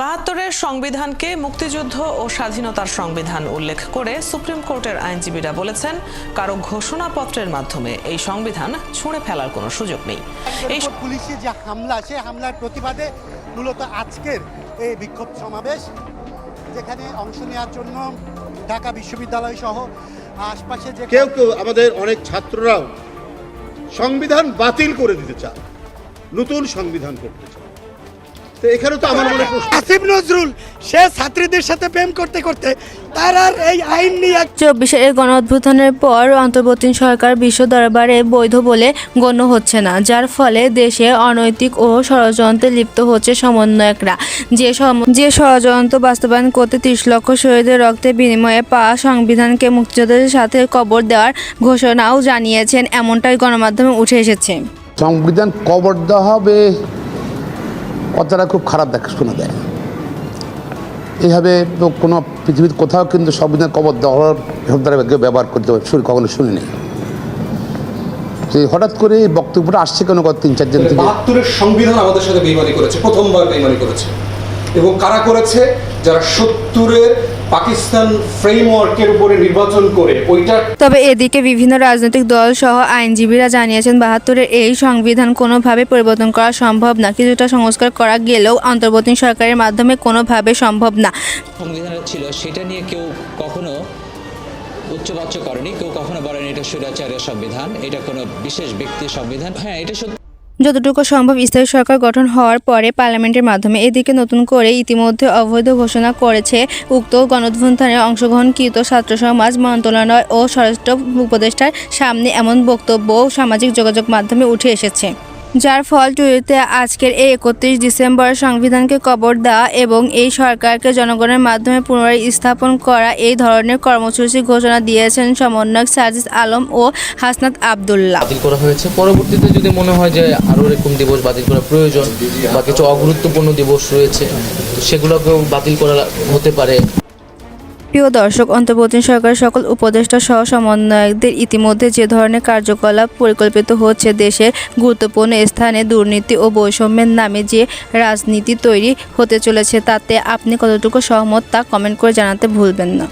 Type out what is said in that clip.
বাহাত্তরের সংবিধানকে মুক্তিযুদ্ধ ও স্বাধীনতার সংবিধান উল্লেখ করে সুপ্রিম কোর্টের আইনজীবীরা বলেছেন কারও ঘোষণাপত্রের মাধ্যমে এই সংবিধান ছুঁড়ে ফেলার কোনো সুযোগ নেই। এই পুলিশের যে হামলা সেই হামলার প্রতিবাদে মূলত আজকের এই বিক্ষোভ সমাবেশ যেখানে অংশ নেওয়ার জন্য ঢাকা বিশ্ববিদ্যালয় সহ আশপাশে যে কেউ কেউ আমাদের অনেক ছাত্ররাও সংবিধান বাতিল করে দিতে চায় নতুন সংবিধান করতে চায়। তো এখানে তো আমার মনে আসিফ নজরুল সে ছাত্রীদের সাথে প্রেম করতে করতে তার আর এই আইন নিয়ে চব্বিশের এই গণ অভ্যুত্থানের পর অন্তর্বর্তী সরকার বিশ্ব দরবারে বৈধ বলে গণ্য হচ্ছে না যার ফলে দেশে অনৈতিক ও ষড়যন্ত্রে লিপ্ত হচ্ছে সমন্বয়করা। যে সম- যে ষড়যন্ত্র বাস্তবায়ন করতে ত্রিশ লক্ষ শহীদের রক্তের বিনিময়ে পাওয়া সংবিধানকে মুক্তিযোদ্ধাদের সাথে কবর দেওয়ার ঘোষণাও জানিয়েছেন এমনটাই গণমাধ্যমে উঠে এসেছে। সংবিধান কবর দেওয়া হবে। কথাটা খুব খারাপ দেখা শুনে দেয় এইভাবে তো কোনো পৃথিবীর কোথাও কিন্তু সংবিধান কবর দেওয়ার শব্দটা কেউ ব্যবহার করতে শুনি কখনো শুনিনি। যে হঠাৎ করে এই বক্তব্যটা আসছে কেন গত তিন চারজন থেকে? বাহাত্তরের সংবিধান আমাদের সাথে বেইমানি করেছে প্রথমবার বেইমানি করেছে। এবং কারা করেছে? যারা সত্তরের পাকিস্তান ফ্রেমওয়ার্কের উপরে নির্বাচন করে ওইটা তবে এদিকে বিভিন্ন রাজনৈতিক দল সহ আইনজীবীরা জানিয়েছেন বাহাত্তরের এই সংবিধান কোনোভাবে পরিবর্তন করা সম্ভব না। কিছুটা সংস্কার করা গেলেও অন্তর্বর্তী সরকারের মাধ্যমে কোনোভাবে সম্ভব না। সংবিধান ছিল সেটা নিয়ে কেউ কখনো উচ্চবাচ্য করেনি কেউ কখনো বলেনি এটা স্বৈরাচারের সংবিধান এটা কোনো বিশেষ ব্যক্তির সংবিধান। হ্যাঁ এটা সত্যি যতটুকু সম্ভব স্থায়ী সরকার গঠন হওয়ার পরে পার্লামেন্টের মাধ্যমে এদিকে নতুন করে ইতিমধ্যে অবৈধ ঘোষণা করেছে উক্ত গণঅভ্যুত্থানে অংশগ্রহণকৃত ছাত্র সমাজ মন্ত্রণালয় ও স্বরাষ্ট্র উপদেষ্টার সামনে এমন বক্তব্য সামাজিক যোগাযোগ মাধ্যমে উঠে এসেছে। যার ফল টুইটে আজকের এই একত্রিশ ডিসেম্বর সংবিধানকে কবর দেওয়া এবং এই সরকারকে জনগণের মাধ্যমে পুনরায় স্থাপন করা এই ধরনের কর্মসূচি ঘোষণা দিয়েছেন সমন্বয়ক সাজিদ আলম ও হাসনাত আবদুল্লাহ। বাতিল করা হয়েছে। পরবর্তীতে যদি মনে হয় যে আরও এরকম দিবস বাতিল করা প্রয়োজন বা কিছু অগুরুত্বপূর্ণ দিবস রয়েছে সেগুলোকেও বাতিল করা হতে পারে। প্রিয় দর্শক, অন্তর্বর্তী সরকারের সকল উপদেষ্টা সহ সমন্বয়কদের ইতিমধ্যে যে ধরনের কার্যকলাপ পরিকল্পিত হচ্ছে দেশের গুরুত্বপূর্ণ স্থানে দুর্নীতি ও বৈষম্যের নামে যে রাজনীতি তৈরি হতে চলেছে তাতে আপনি কতটুকু সহমত তা কমেন্ট করে জানাতে ভুলবেন না।